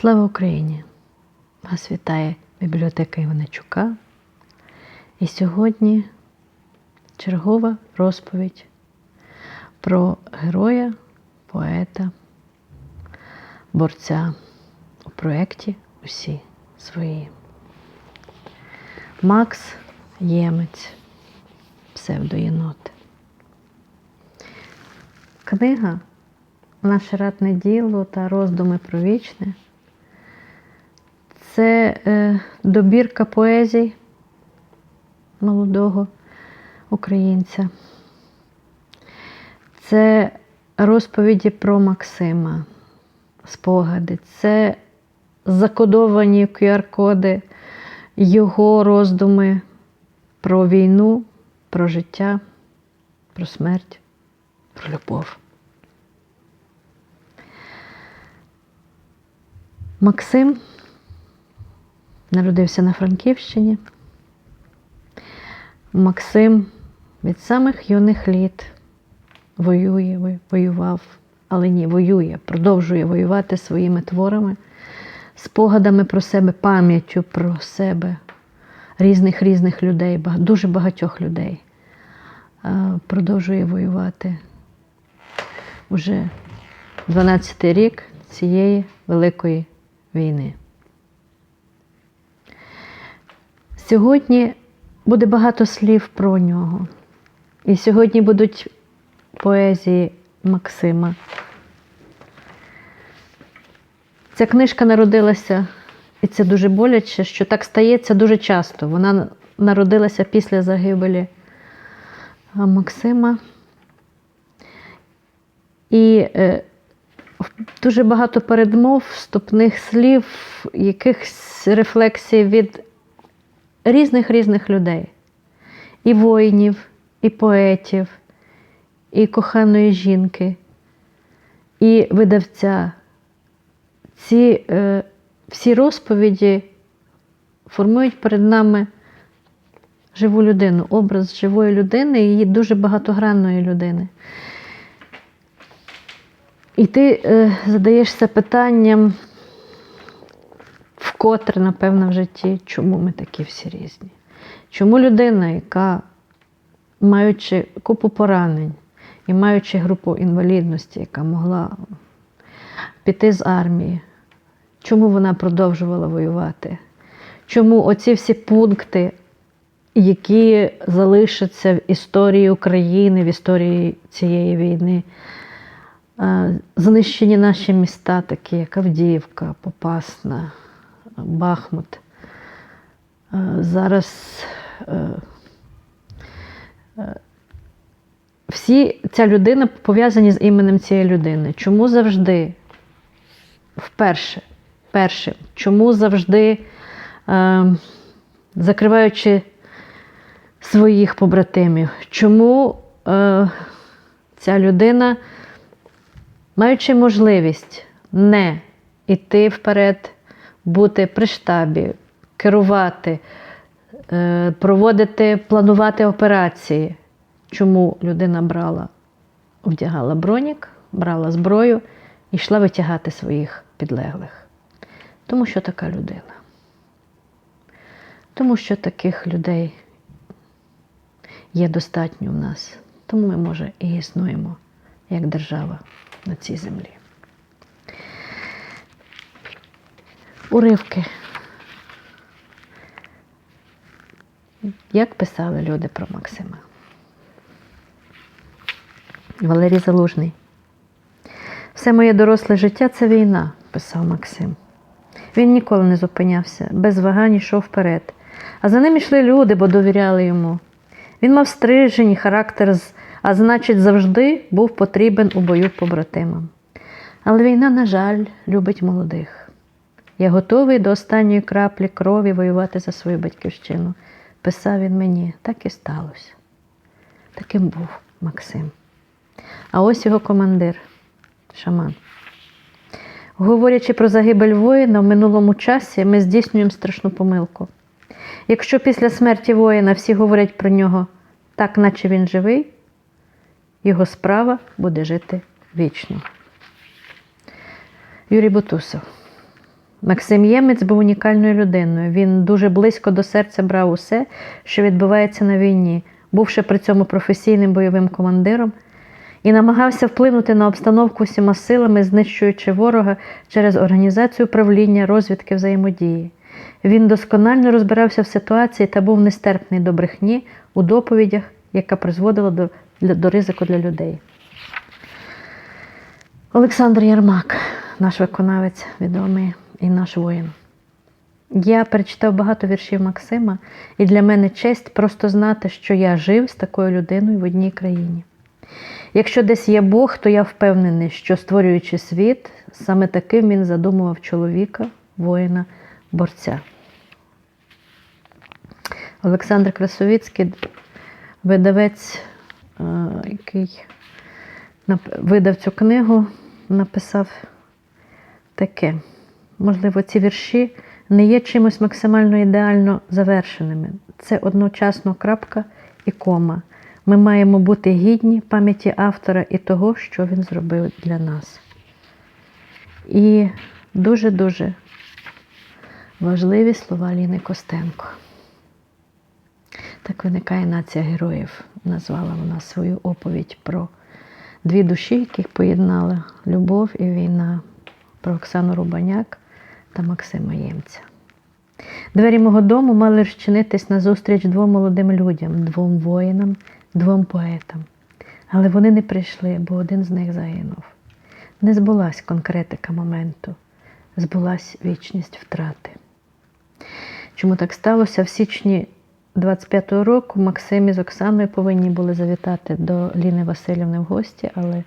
Слава Україні! Вас вітає бібліотека Іваничука. І сьогодні чергова розповідь про героя, поета, борця у проєкті Усі свої. Макс Ємець, псевдоєнот. Книга Наше ратне діло та роздуми про вічне це е, добірка поезій молодого українця. Це розповіді про Максима, спогади, це закодовані QR-коди, його роздуми про війну, про життя, про смерть, про любов. Максим народився на Франківщині. Максим від самих юних літ воює, воював, але ні, воює, продовжує воювати своїми творами, спогадами про себе, пам'яттю про себе, різних різних людей, дуже багатьох людей. Продовжує воювати уже 12-й рік цієї великої війни. Сьогодні буде багато слів про нього. І сьогодні будуть поезії Максима. Ця книжка народилася, і це дуже боляче, що так стається дуже часто. Вона народилася після загибелі Максима. І е, дуже багато передмов, вступних слів, якихось рефлексій від різних різних людей. І воїнів, і поетів, і коханої жінки, і видавця. Ці е, всі розповіді формують перед нами живу людину, образ живої людини і дуже багатогранної людини. І ти е, задаєшся питанням, вкотре, напевно, в житті, чому ми такі всі різні? Чому людина, яка, маючи купу поранень і маючи групу інвалідності, яка могла піти з армії, чому вона продовжувала воювати? Чому оці всі пункти, які залишаться в історії України, в історії цієї війни? Знищені наші міста, такі як Авдіївка, Попасна, Бахмут. Зараз всі ця людина пов'язані з іменем цієї людини. Чому завжди, вперше, першим, чому завжди, закриваючи своїх побратимів, чому ця людина маючи можливість не йти вперед, бути при штабі, керувати, е, проводити, планувати операції, чому людина брала, вдягала бронік, брала зброю і йшла витягати своїх підлеглих. Тому що така людина. Тому що таких людей є достатньо в нас. Тому ми, може, і існуємо як держава на цій землі. Уривки. Як писали люди про Максима? Валерій Залужний. Все моє доросле життя це війна, писав Максим. Він ніколи не зупинявся, без вагань йшов вперед. А за ним йшли люди, бо довіряли йому. Він мав стрижень, характер а значить, завжди був потрібен у бою побратимам. Але війна, на жаль, любить молодих. Я готовий до останньої краплі крові воювати за свою батьківщину. Писав він мені, так і сталося. Таким був Максим. А ось його командир, шаман. Говорячи про загибель воїна в минулому часі, ми здійснюємо страшну помилку. Якщо після смерті воїна всі говорять про нього так, наче він живий, його справа буде жити вічно. Юрій Бутусов. Максим Ємець був унікальною людиною. Він дуже близько до серця брав усе, що відбувається на війні, бувши при цьому професійним бойовим командиром, і намагався вплинути на обстановку всіма силами, знищуючи ворога через організацію управління, розвідки взаємодії. Він досконально розбирався в ситуації та був нестерпний до брехні у доповідях, яка призводила до, до ризику для людей. Олександр Ярмак, наш виконавець відомий і наш воїн. Я перечитав багато віршів Максима, і для мене честь просто знати, що я жив з такою людиною в одній країні. Якщо десь є Бог, то я впевнений, що створюючи світ, саме таким він задумував чоловіка, воїна, борця. Олександр Красовіцький, видавець, е, який видав цю книгу, написав таке. Можливо, ці вірші не є чимось максимально ідеально завершеними. Це одночасно крапка і кома. Ми маємо бути гідні пам'яті автора і того, що він зробив для нас. І дуже-дуже важливі слова Ліни Костенко. Так виникає нація героїв. Назвала вона свою оповідь про дві душі, яких поєднала любов і війна, про Оксану Рубаняк та Максима Ємця. Двері мого дому мали розчинитись назустріч двом молодим людям, двом воїнам, двом поетам. Але вони не прийшли, бо один з них загинув. Не збулась конкретика моменту, збулась вічність втрати. Чому так сталося? В січні 25-го року Максим із Оксаною повинні були завітати до Ліни Васильівни в гості, але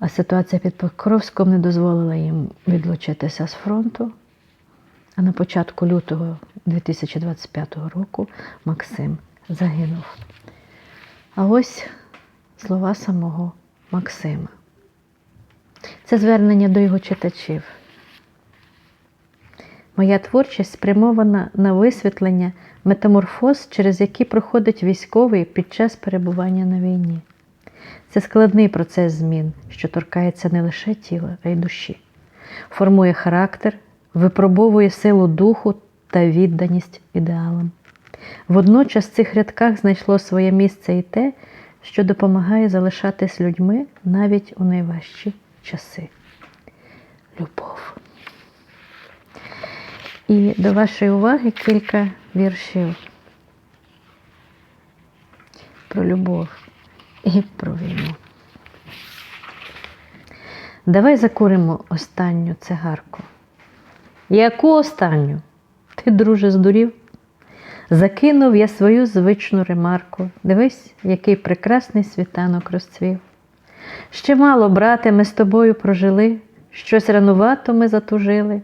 а ситуація під Покровськом не дозволила їм відлучитися з фронту. А на початку лютого 2025 року Максим загинув. А ось слова самого Максима. Це звернення до його читачів. Моя творчість спрямована на висвітлення метаморфоз, через які проходить військовий під час перебування на війні. Це складний процес змін, що торкається не лише тіла, а й душі, формує характер, випробовує силу духу та відданість ідеалам. Водночас в цих рядках знайшло своє місце і те, що допомагає залишатись людьми навіть у найважчі часи. Любов. І до вашої уваги кілька віршів про любов і про. Давай закуримо останню цигарку. Яку останню? Ти, друже, здурів? Закинув я свою звичну ремарку. Дивись, який прекрасний світанок розцвів. Ще мало, брате, ми з тобою прожили, щось ранувато ми затужили.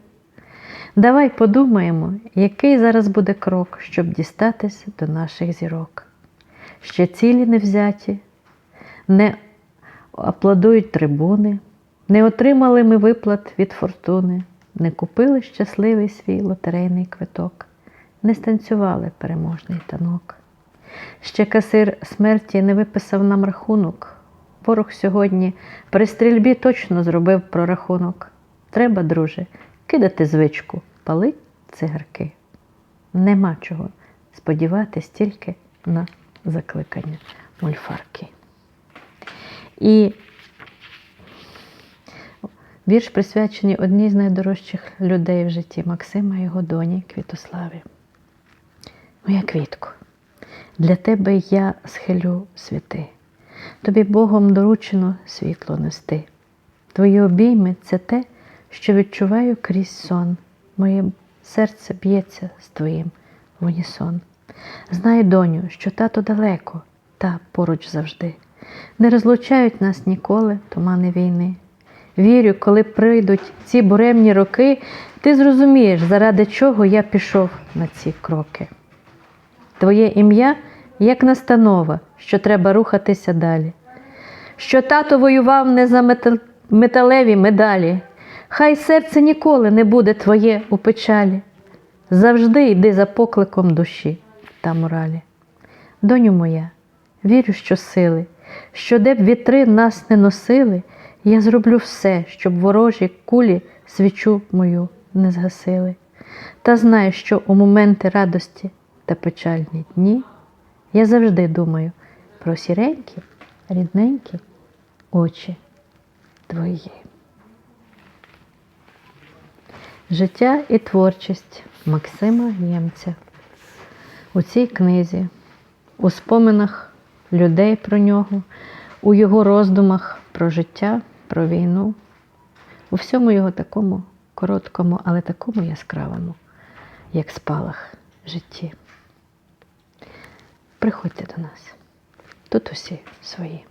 Давай подумаємо, який зараз буде крок, щоб дістатись до наших зірок. Ще цілі не взяті, не аплодують трибуни, не отримали ми виплат від фортуни, не купили щасливий свій лотерейний квиток, не станцювали переможний танок. Ще касир смерті не виписав нам рахунок. Ворог сьогодні при стрільбі точно зробив прорахунок. Треба, друже, кидати звичку, палить цигарки. Нема чого сподіватись тільки на закликання мульфарки. І вірш присвячений одній з найдорожчих людей в житті Максима і його доні Квітославі. Моя квітко, для тебе я схилю світи, тобі Богом доручено світло нести. Твої обійми це те, що відчуваю крізь сон. Моє серце б'ється з твоїм в унісон. Знай, доню, що тато далеко, та поруч завжди. Не розлучають нас ніколи тумани війни. Вірю, коли прийдуть ці буремні роки, ти зрозумієш, заради чого я пішов на ці кроки. Твоє ім'я як настанова, що треба рухатися далі. Що тато воював не за метал- металеві медалі, хай серце ніколи не буде твоє у печалі. Завжди йди за покликом душі та моралі. Доню моя, вірю, що сили, що де б вітри нас не носили, я зроблю все, щоб ворожі кулі свічу мою не згасили. Та знаю, що у моменти радості та печальні дні я завжди думаю про сіренькі, рідненькі очі твої. Життя і творчість Максима Ємця. У цій книзі, у споминах людей про нього, у його роздумах про життя, про війну, у всьому його такому короткому, але такому яскравому, як спалах житті. Приходьте до нас. Тут усі свої.